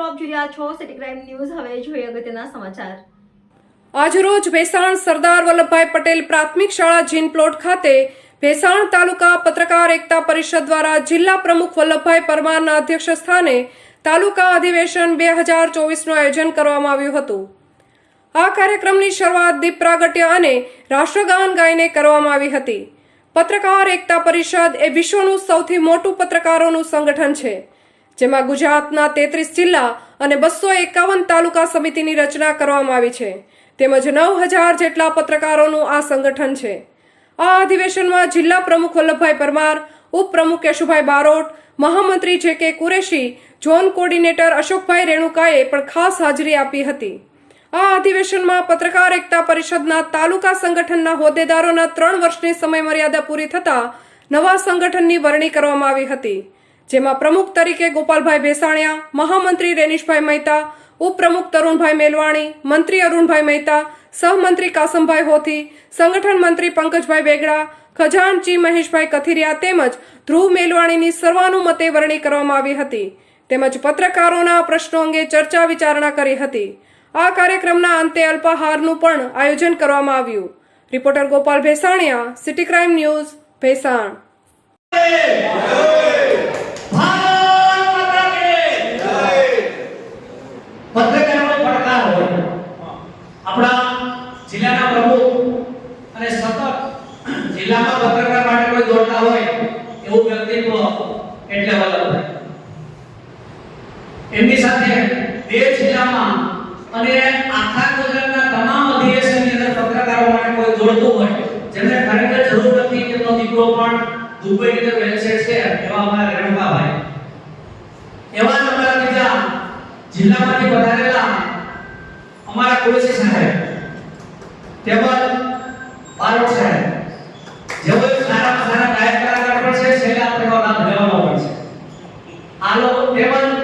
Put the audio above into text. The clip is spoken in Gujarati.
આપ જોઈ રહ્યા છો. સિટી ક્રાઇમ ન્યૂઝ હવે જોઈએ અગત્યના સમાચાર. આજરોજ ભેસાણ સરદાર વલ્લભભાઈ પટેલ પ્રાથમિક શાળા જીન પ્લોટ ખાતે ભેસાણ તાલુકા પત્રકાર એકતા પરિષદ દ્વારા જિલ્લા પ્રમુખ વલ્લભભાઈ પરમારના અધ્યક્ષ સ્થાને તાલુકા અધિવેશન બે હજાર ચોવીસનું આયોજન કરવામાં આવ્યું હતું. આ કાર્યક્રમની શરૂઆત દીપ પ્રાગટ્ય અને રાષ્ટ્રગાન ગાઈને કરવામાં આવી હતી. પત્રકાર એકતા પરિષદ એ વિશ્વનું સૌથી મોટું પત્રકારોનું સંગઠન છે. જેમાં ગુજરાતના તેત્રીસ જિલ્લા અને બસો એકાવન તાલુકા સમિતિની રચના કરવામાં આવી છે. તેમજ નવ હજાર જેટલા પત્રકારોનું આ સંગઠન છે. આ અધિવેશનમાં જિલ્લા પ્રમુખ વલ્લભભાઈ પરમાર, ઉપપ્રમુખ કેશુભાઈ બારોટ, મહામંત્રી જે કે કુરેશી, ઝોન કોર્ડિનેટર અશોકભાઈ રેણુકાએ પણ ખાસ હાજરી આપી હતી. આ અધિવેશનમાં પત્રકાર એકતા પરિષદના તાલુકા સંગઠનના હોદ્દેદારોના ત્રણ વર્ષની સમય મર્યાદા પૂરી થતાં નવા સંગઠનની વરણી કરવામાં આવી હતી. જેમાં પ્રમુખ તરીકે ગોપાલભાઈ ભેસાણિયા, મહામંત્રી રેનીશભાઈ મહેતા, ઉપપ્રમુખ તરુણભાઈ મેલવાણી, મંત્રી અરુણભાઈ મહેતા, સહમંત્રી કાસમભાઈ હોથી, સંગઠન મંત્રી પંકજભાઈ બેગડા, ખજાનચી મહેશભાઈ કથિરિયા તેમજ ધ્રુવ મેલવાણીની સર્વાનુમતે વરણી કરવામાં આવી હતી. તેમજ પત્રકારોના પ્રશ્નો અંગે ચર્ચા વિચારણા કરી હતી. આ કાર્યક્રમના અંતે અલ્પાહારનું પણ આયોજન કરવામાં આવ્યું. Reporter Gopal Bhesaniya, city crime news, Bhesan પત્રકારનો પડકાર હોય આપણા જિલ્લાના પ્રમુખ અને સતત જિલ્લામાં પત્રકાર માટે કોઈ દોડતા હોય એવું વ્યક્તિત્વ એટલે વલ્લભભાઈ એમની સાથે દેશ જિલ્લામાં અને આખા ગુજરાતના તમામ અધિવેશનની અંદર પત્રકારો માટે કોઈ દોડતું હોય, જેમને ખરેખર જરૂર નથી કે તો દીકરો પણ દુબઈની અંદર વેલસેટ છે એવા અમારા રેણુકાભાઈ. એવા અમારા બીજા જિલ્લામાંથી પધારેલા અમારા કુરેશી સાહેબ તેમજ બારોટ સાહેબ જેઓ સારામાં સારા ગાયક કલાકાર પણ છે છેલ્લે આપણે એનો લાભ લેવાનો પણ છે આ લોકો તેમજ